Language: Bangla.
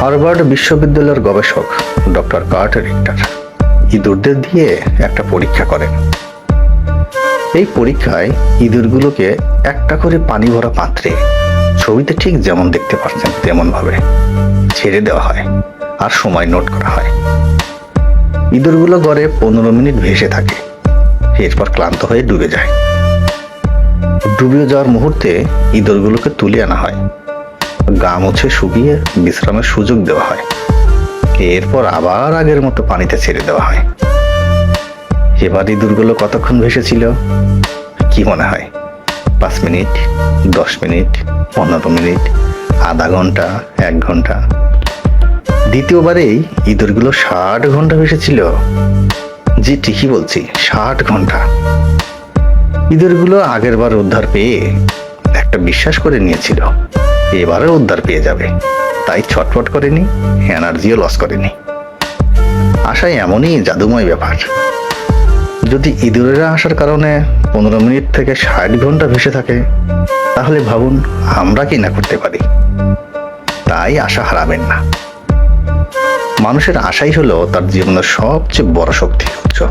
হার্ভার্ড বিশ্ববিদ্যালয়ের গবেষক ডক্টর কার্টার রিক্টার। ইঁদুরদের দিয়ে একটা পরীক্ষা করেন। এই পরীক্ষায় ইঁদুরগুলোকে একটা করে পানি ভরা পাত্রে, ছবিতে ঠিক যেমন দেখতে পাচ্ছেন তেমন ভাবে ছেড়ে দেওয়া হয় আর সময় নোট করা হয়। ইঁদুরগুলো গড়ে পনেরো মিনিট ভেসে থাকে, এরপর ক্লান্ত হয়ে ডুবে যায়। ডুবে যাওয়ার মুহূর্তে ইঁদুরগুলোকে তুলে আনা হয়। গা মুছে শুকিয়ে বিশ্রামের সুযোগ দেওয়া হয়। এরপর আবার আগের মতো পানিতে ছেড়ে দেওয়া হয়। এবার ইঁদুরগুলো কতক্ষণ ভেসেছিল, কি মনে হয়? পাঁচ মিনিট, দশ মিনিট, পনেরো মিনিট, আধা ঘণ্টা, এক ঘণ্টা। দ্বিতীয়বারেই ইঁদুরগুলো ষাট ঘণ্টা ভেসেছিল। জি, ঠিকই বলছি, ষাট ঘণ্টা। ইঁদুরগুলো আগের বার উদ্ধার পেয়ে একটা বিশ্বাস করে নিয়েছিল। এবারে উদ্ধার পেয়ে যাবে। তাই ছটফট করেনি, এনার্জিও লস করেনি। আশায় এমনই জাদুময় ব্যাপার। যদি ইঁদুরেরা আসার কারণে পনেরো মিনিট থেকে ষাট ঘণ্টা ভেসে থাকে, তাহলে ভাবুন আমরা কি না করতে পারি। তাই আশা হারাবেন না। মানুষের আশাই হলো তার জীবনের সবচেয়ে বড় শক্তি উৎস।